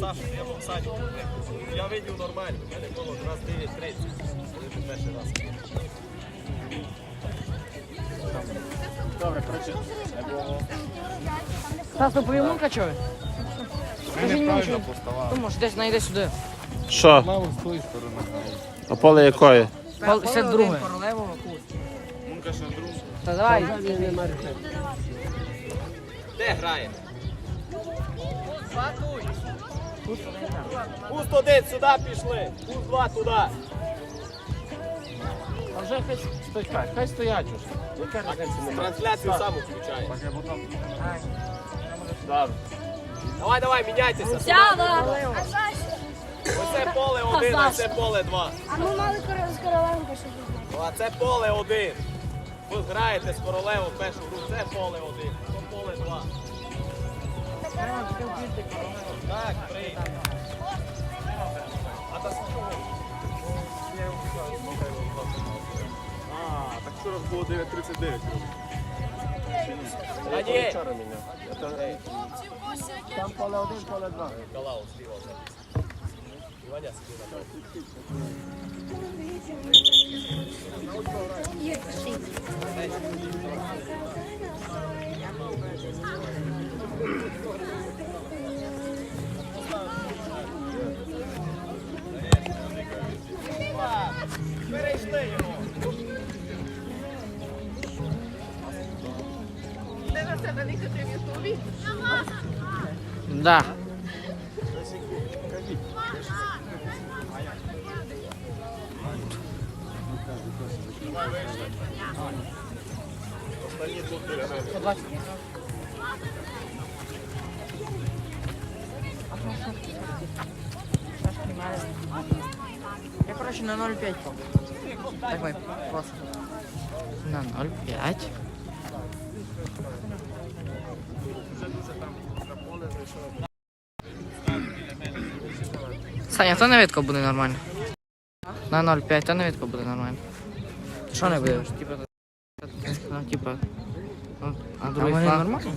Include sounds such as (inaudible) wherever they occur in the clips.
Саша, я був в садіку. Я видів нормально, у мене було раз 9.30, коли перший раз. Добре, коротше, Стас, ну повімо качові? ми неправильно поставали. Ну, може, десь найди сюди. Що? Лаву з тої сторони. А поле якої? 52. Мунка ще друг. Та давай. Де грає? Пуст один, сюди пішли. Пуст два туди. А вже хай стоять, хай стоять уже. Трансляцію сам включає. Так, я потім. Добре. Давай, давай, міняйтеся. Сяда! Оце поле один, а це поле два. А ми мали з Короленко, щоб знати. Ну, А це поле один. Ви граєте з королевою першу гру, це поле один, то поле два. Так. А та? А, так вчора було 9.39. Та ні. Вчора міняв. Там поле один, поле два. На мене. Да. Саня, то навітко буде нормально. На 0,5, то навітко буде нормально. Що не буде? Типа, ну, типа. ну, А другий фланг? нормально?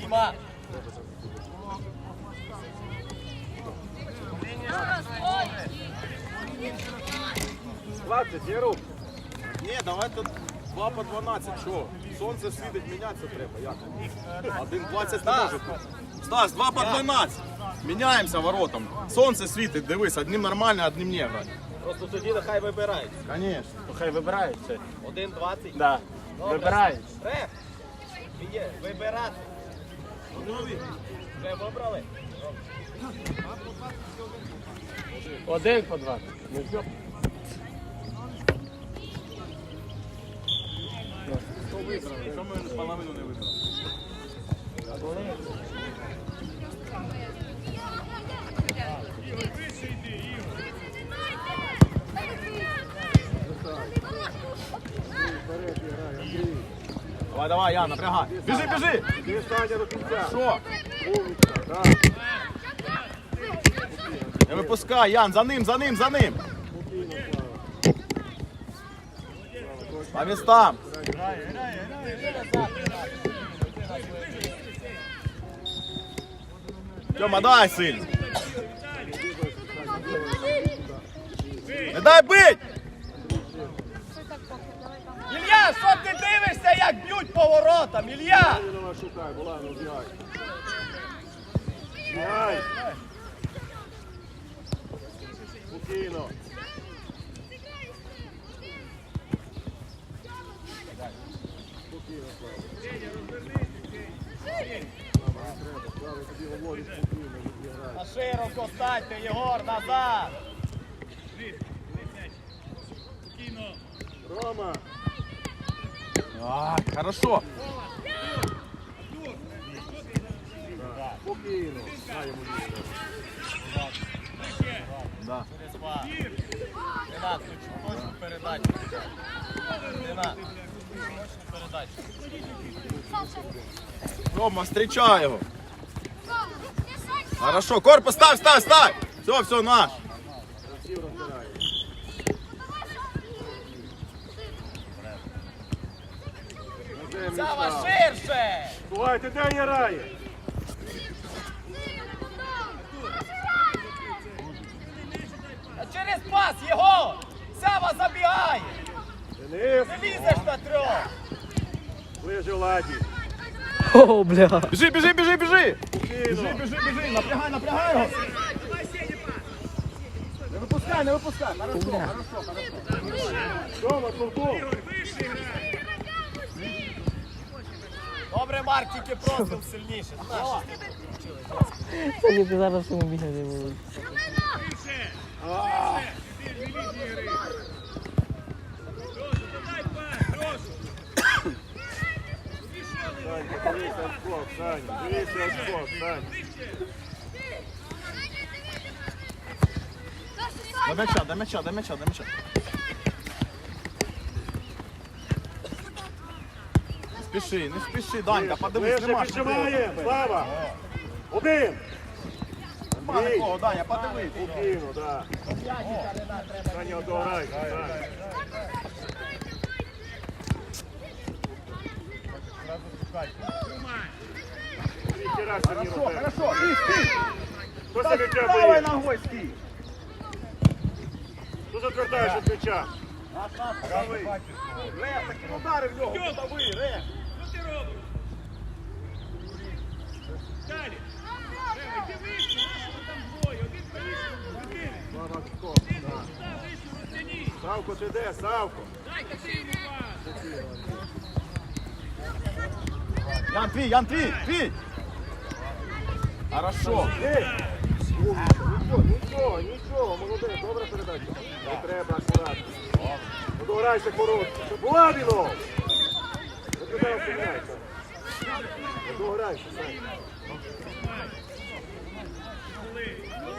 Діма. Хватить, я рух. Ні, давайте 2 по 12, що? Сонце світить, мінятися треба. Як? 1,20 не може бути. Стас, 2 по 12. Міняємося воротом. Сонце світить, дивись, одним нормально, одним не грати. Просто тоді нехай вибирають. Звісно. Хай вибирають це. 1-20. Да. Вибирають. Ре. Є, вибирати. Вже вибрали? Один по 20. Ну. Хто ми половину не вибрали? Давай, давай, Ян, напрягай. Біжи, біжи! Саня до кінця. Що? Не випускай, Ян, за ним, за ним, за ним. По местам. Тьома, дай сильно. Не дай бить! Ілля, що ти дивишся, як б'ють? Шукай, Булану, бігай. Бігай. Спокійно. На широко станьте, Єгор, назад. Рома. А, хорошо. Да. Через два. Ренат, точну передачу. Ренат, точну передачу. Рома, встречай його. Хорошо, корпус, ставь, ставь, ставь. Все, все, наш. Сава, ширше! Давай, де грає? А через пас його! Сава забігає! Денис, Не лізеш на трьох! ближе ладі. О, бля. Біжи, біжи, біжи, біжи. Біжи, біжи, біжи. Напрягай, напрягай його. Не випускай, не випускай. Хорошо, хорошо, хорошо. Дома, Сурков. Добре, Марк, тільки профіл сильніше. Сьогодні ти зараз йому бігати Саня. Саня. До м'яча, до м'яча, до м'яча, до м'яча. Спіши, не спіши, Данька, подивись, нема що Піджимає, Слава! Один! Нема нікого, Даня, подивись. Так. Саня, дограй, Саня. Трішки раз Хорошо, хорошо, стій, стій. Хто бий? ногой, стій. Хто затвертаєш від м'яча? Давай. Ре, такі удари в нього, дави, Ре. Слава, хто? Так. Савко, ти де? Савко. Ян, твій, Ян, твій, твій. Хорошо. Нічого, нічого, нічого, молодець, добра передача. Не треба акуратно. Ну, Дограйся коротко. Щоб була туди опиняйся.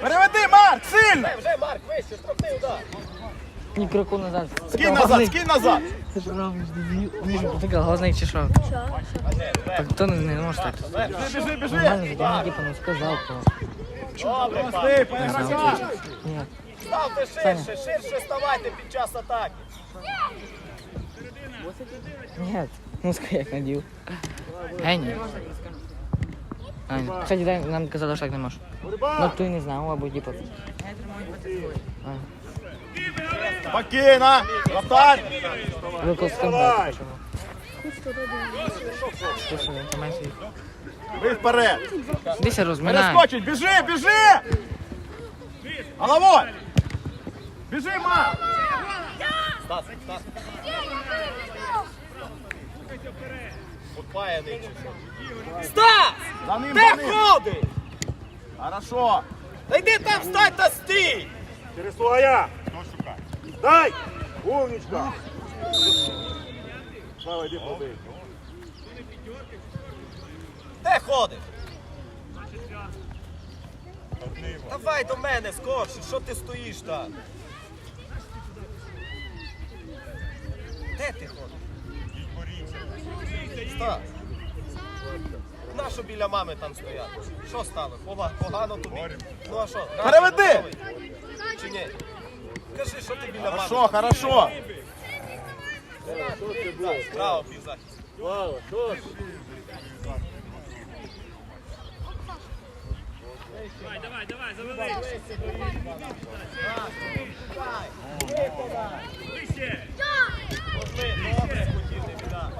Переведи, Марк, сильно. Вже, Марк, вище, штрафний удар. Ні кроку назад. Скинь назад, скинь назад. Ти ж робиш, дебіл. Між потикав, чи що? Так то не, не може так. Біжи, біжи, біжи. Нормально, я типу не сказав, то. Добре, пан. Стій, переграй. Ні. Ставте ширше, ширше ставайте під час атаки. Ні, музика як надів. Геній. А. Кстати, дай, нам казали, що так не можеш. Ну, ти не знав, або типу. А, Спокійно. Вратарь. Виклик скандал. Ви вперед. Дися розминай. Перескочить, біжи, біжи. Головой. Біжи, Марк. Стас, Стас. Подпаяний чи що? Стас! Ним, Де ходиш? Хорошо. Та йди там стань та стій! Через слугая! Дай! Умничка! Слава, йди побий. Де ходиш? Давай до мене скорше, що ти стоїш там? Де ти ходиш? Стас. Нащо біля мами там стояти? Що стало? Пога- Погано тобі? Ну а що? Переведи! готовий? Чи ні? Кажи, що ти біля мами? Хорошо, хорошо. Право, півзахист. Слава, що ж? Пошли, добре, хотів, не біда.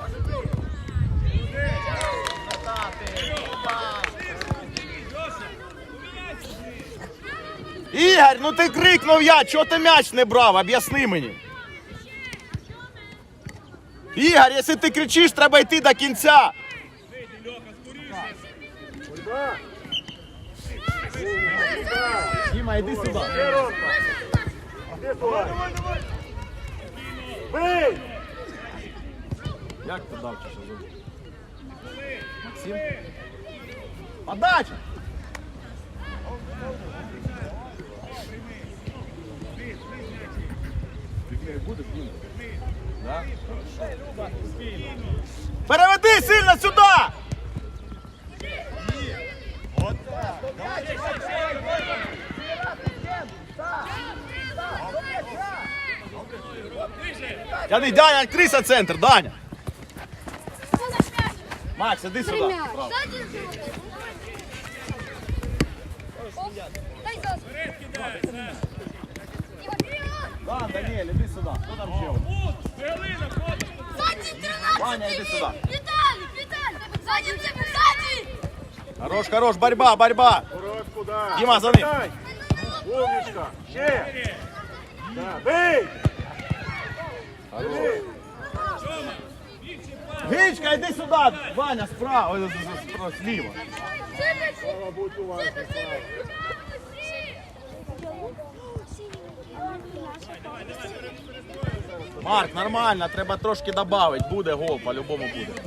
Атати, пас. Ігор, ну ти крикнув я, чого ти м'яч не брав? Об'ясни мені. Ігор, якщо ти кричиш, треба йти до кінця. Діма, йди сюди. Як ти дав чи що? Максим? Подача! Перший буде він. Да? Переведи сильно сюди! Тяни, Даня, відкрийся центр, Даня. Макс, іди сюди. Право. Да, Даніель, іди сюди. Хто там ще? Ваня, іди сюди. Віталій, Віталій! Ззаді тебе, ззаді! Хорош, хорош, борьба, борьба. Коротку, да. Діма, за ним. Дай. Умничка. Ще. Да. Бий. Бий. Гичка, іди сюди. Ваня, справа, ой, з- з- справа, зліва. Уважним. Марк, нормально, треба трошки додати. Буде гол, по-любому буде.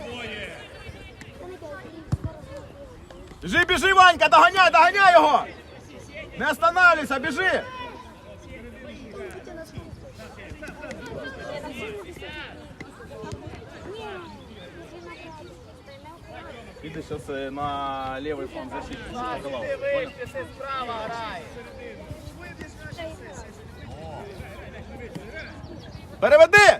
Біжи, біжи, Ванька, доганяй, доганяй його! Не останавливайся, біжи! Іди зараз на лівий фланг защитник. Вийшли, справа грає. Переведи!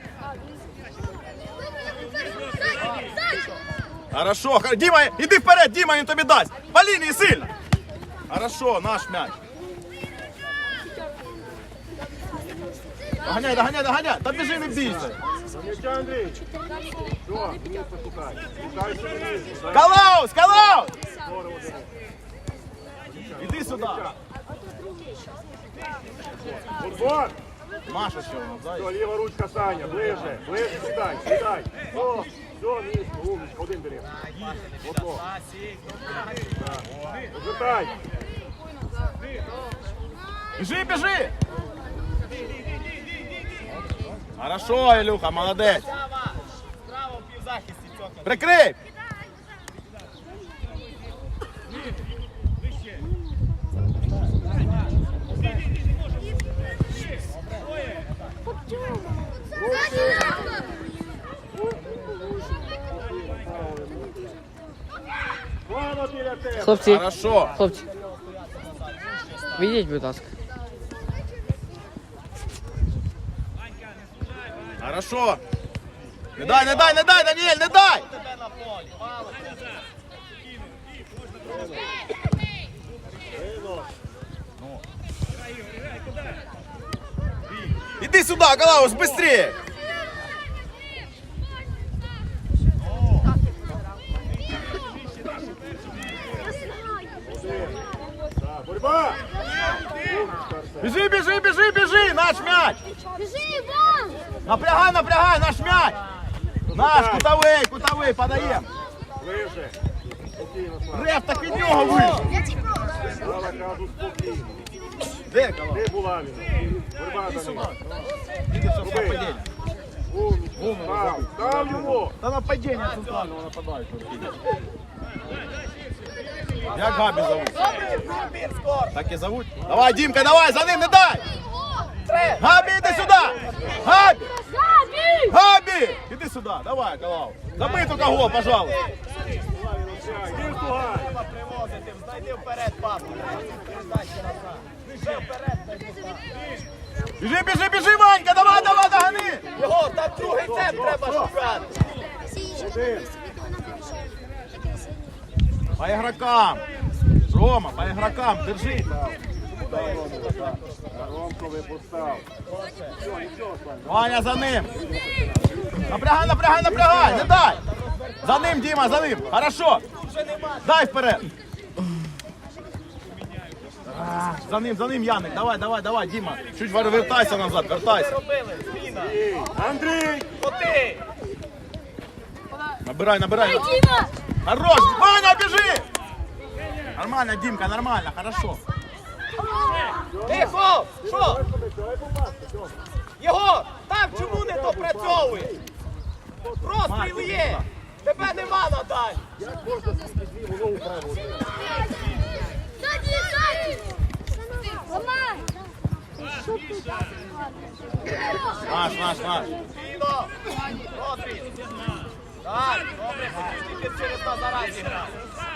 Хорошо, хо- Дима, іди вперед, Дима, він тобі дасть. По лінії сильно. Хорошо, наш м'яч. Доганяй, доганяй, доганяй. Та біжи, не бійся. Калаус, Калаус! Іди сюди. Футбол. Маша ще. Все, ліва ручка, Саня. Ближе. Ближе, сідай, сідай. Все, все, низько, умничка. Один бери. Ото. Розвитай. Біжи, біжи! Хорошо, Ілюха, молодець. Прикрий! Хлопці, Хорошо. хлопці. Відіть, будь ласка. Хорошо. Не дай, не дай, не дай, Даніель, не дай! Тебе на полі. Мало тебе. Иди сюда, Галаус, быстрее! борьба. Бежи, бежи, бежи, бежи! Наш мяч! Біжи, Іван! Напрягай, напрягай, наш мяч! Наш, кутовий, кутовий, подаємо! Ближе. Спокійно, Слава. Реф, так від нього вийшов! Слава кажу, спокійно. Де Галаус? Де була він? Борьба за ним. Іди, все, все, падіння. Умничка. Став, став його. Та нападіння центрального нападаючого. Як Габі зовуть? Відбір скоро. Так і зовуть? Давай, Дімка, давай, за ним не дай! Габі, іди сюди! Габі! Габі! Іди сюди, давай, Калау. Забий тільки гол, пожалуйста. Він тугай. Треба привозити. Знайди вперед, папу. Передачі назад. Біжи вперед. Біжи, біжи, біжи, Ванька, давай, давай, догани! Його, там другий цеп треба шукати. По игрокам. Рома, по игрокам, держи. Випускав. Ваня за ним. Напрягай, напрягай, напрягай, не дай. За ним, Діма, за ним. Хорошо. Дай вперед. А, За ним, за ним, Яник. Давай, давай, давай, Діма. Чуть вер- вертайся назад, вертайся. Андрій! Набирай, набирай. Діма! Хорош, Ваня, біжи. Нормально, Дімка, нормально, хорошо. Тихо! Що? Його! Так чому не допрацьовує? Простріл є! Тебе нема! Ззаді, ззаді! Ламай! Що ти так? Наш, наш, наш. Так, добре, тільки через Назара зіграти.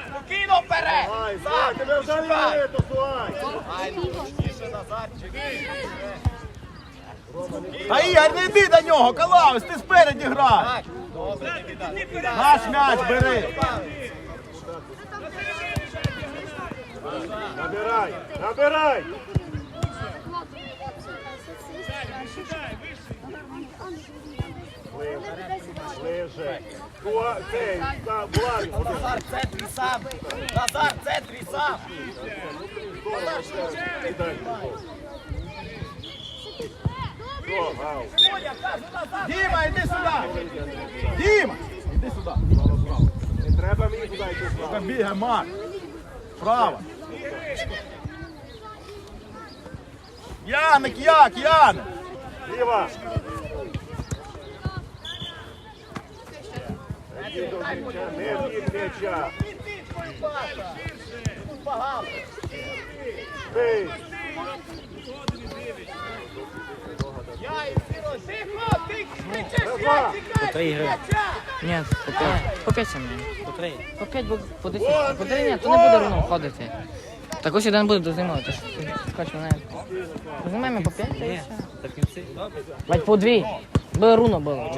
Спокійно вперед. Так, тебе вже чекай. не то, Слай. Ай, ну точніше, Назарчик. Та Ігор, не йди до нього, Калаус, ти спереді грай. Так, добре, не не. Наш м'яч бери. Набирай, набирай. Ближе. Туа- Цей. Назар, центрі сам. Назар, центрі сам. Діма, йди сюди. Діма, іди сюди. Не треба мені туди йти, Слава. Там бігає Марк. Право. Яник, як, Яник? Ліва. Не від м'яча, не від м'яча. Підтичкою паса. Тут багато. Бий. Я і Сіро, тихо, ти Три Ні, по п'ять. По п'ять саме. По три. По п'ять, бо по десять. По три ні, то не буде рівно входити. Так ось один буде. Хоч мене. Дознімаємо по п'ять, та і все. Бать по дві. Би руно було.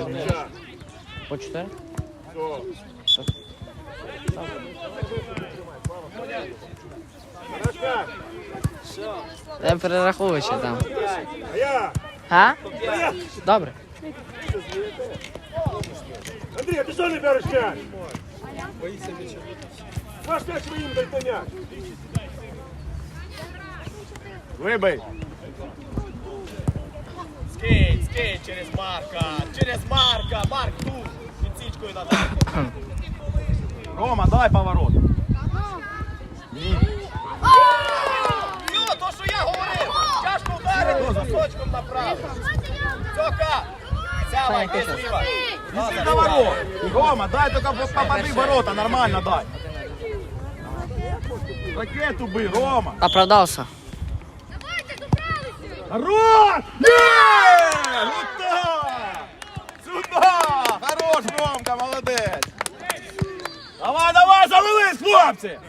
По чотири. Я перераховую ще там. А? Добре. Андрій, а ти що не береш м'яч? Боїться м'яча. Ваш м'яч своїм дайте м'яч. Вибий. Скинь, скинь через Марка, через Марка, Марк тут, підсічкою Назар. Рома, дай поворот. Все, то, що я говорив, тяжко вдарити носочком направо. Цока, сява, йди зліва. Іди до ворот. Рома, дай тільки попади в ворота, нормально дай. Ракету бий, Рома. Оправдався. Хорош! Є! Гута! Сюда! Хорош, Ромка, Молодець! Давай, давай, завелись, хлопці!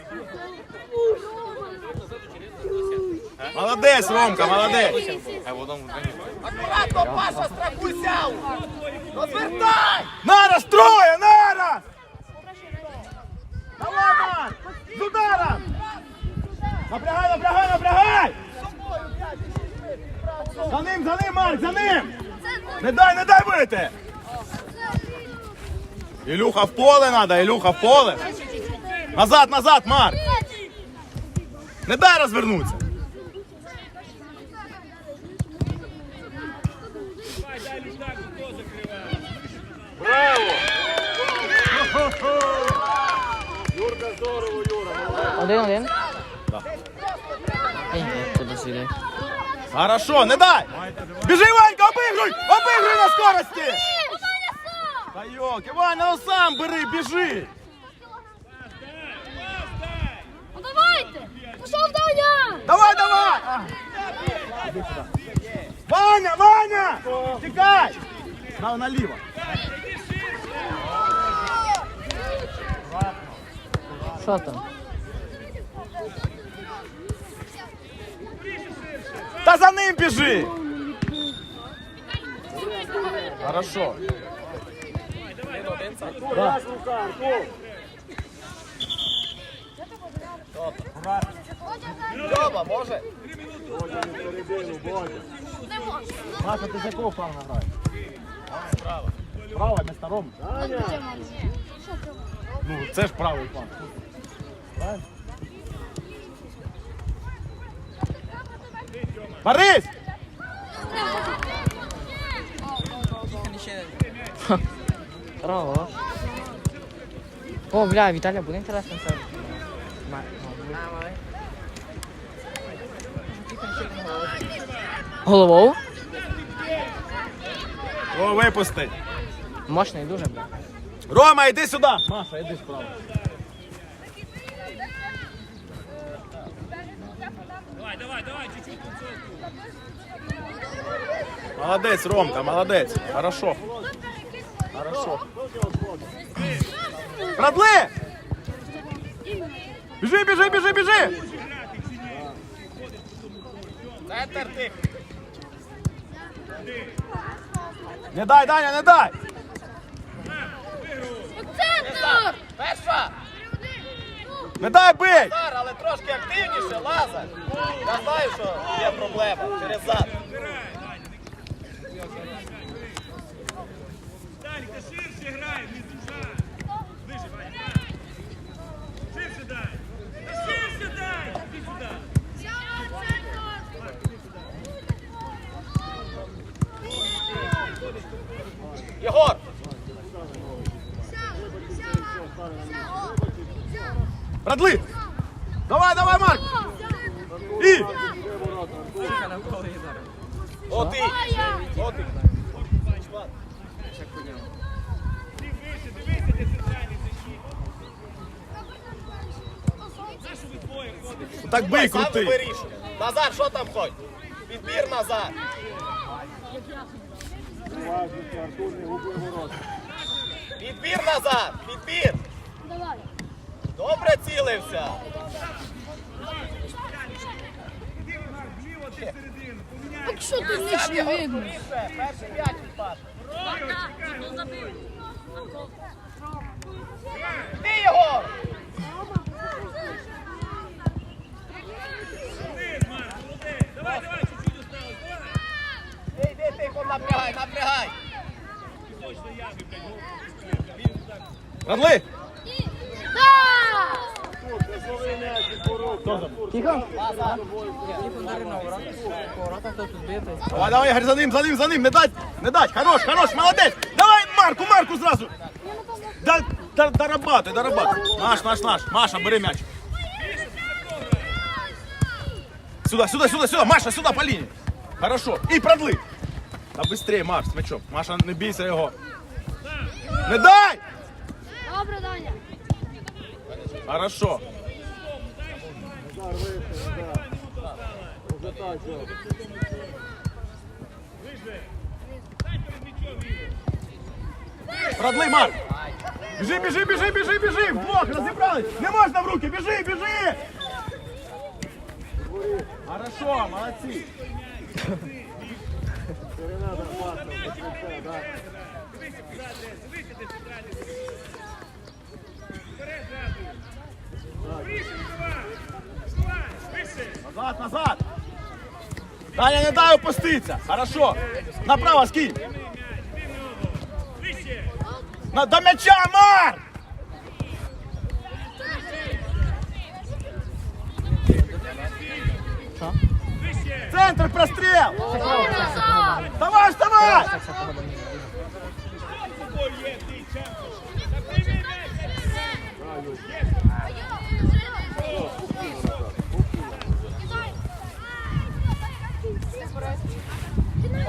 Молодець, Ромка, молодець! Акуратно, Паша, страхуйся! Розвертай! Нараз, троє, нараз! Давай, Марк! З ударом! Напрягай, напрягай, напрягай! За ним, за ним, Марк, за ним! Не дай, не дай бити! Ілюха в поле надо, Ілюха в поле! Назад, назад, Марк! Не дай розвернутися! Браво! Юрка, здорово, Юра. Один-один? Хорошо, не дай! Біжи, Ванька, обігруй! Обігруй на скорості! Та йоки, Ваня, ну сам бери, біжи! Ну давайте! Пішов Даня! Давай, давай! А. Ваня, Ваня! Тікай! На, наліво. Що там? Та за ним біжи! Хорошо. Артур. Льоба, може? Не можу. Маша, ти з якого плану граєш? Справа. Справа, не старому. Ну, це ж правий план. Правильно? Борис! (laughs) Хорош. О, бля, Віталя, буде інтересно це. Головою? О, випусти. Мощний дуже, бля. Рома, йди сюди. Маша, йди справа. Молодець, Ромка, молодець. Хорошо. Хорошо. Продли! Біжи, біжи, біжи, біжи! Центр тих. Не дай, Даня, не дай! Центр! Перша! Не дай бий! Але трошки активніше, Лазар. Я знаю, що є проблема через зад. Данька, ширше грай, не зужай. Ближе, Ваня. Ширше дай. Та Ширше дай. Іди сюди. Єгор! Продли! Давай, давай, Марк! І! От і! От і! Ти вище, дивися, де центральний защит. Так бий, Сам крутий! Назар, що там ходь? Підбір назад. Уважніше, Артур, не губи ворота. Підбір назад. Підбір. Давай. Добре цілився. Так що ти ніч не видно? Перший м'яч відпад. Ти Єгор! Молодець, Марк, молодець. Давай, давай, чуть-чуть осталось, давай. Ти йди, тихо, напрягай, напрягай. Точно ями, блядь. Продли! Да! Тут, не злови м'яч від ворот. Артур, Тихо. Давай, давай, Ігор, за ним, за ним, за ним, не дать, не дать, хорош, хорош, молодець! Давай, Марку, Марку зразу! Да, да, дорабатуй, дорабатуй. Наш, наш, наш. Маша, бери м'яч. Сюда, сюда, сюда, сюда. Маша, сюда, по лінії. Хорошо. І продли. Та быстрее, Маш, з м'ячом. Маша, не бійся його. Не дай! Добре, Даня. Хорошо. Назар, вище, Назар. Уже так, Жор. Продли, Марк. Біжи, біжи, біжи, біжи, біжи. Вдвох, розібрались. Не можна в руки, біжи, біжи. Хорошо, молодці. Да. Дивися, куди десь, дивися, Назад, назад. Даня, не дай опуститься. Хорошо. Направо скинь. На, до м'яча, Марк. Що? Центр, прострел. Давай, вставай. Тобою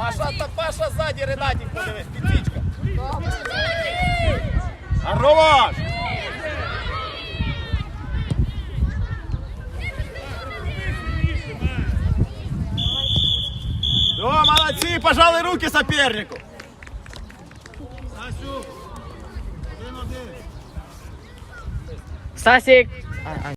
Паша, та Паша ззаді, Ренатік, подивись, підсічка. Хорош. Все, молодцы, пожали руки сопернику. Стасік! А, а,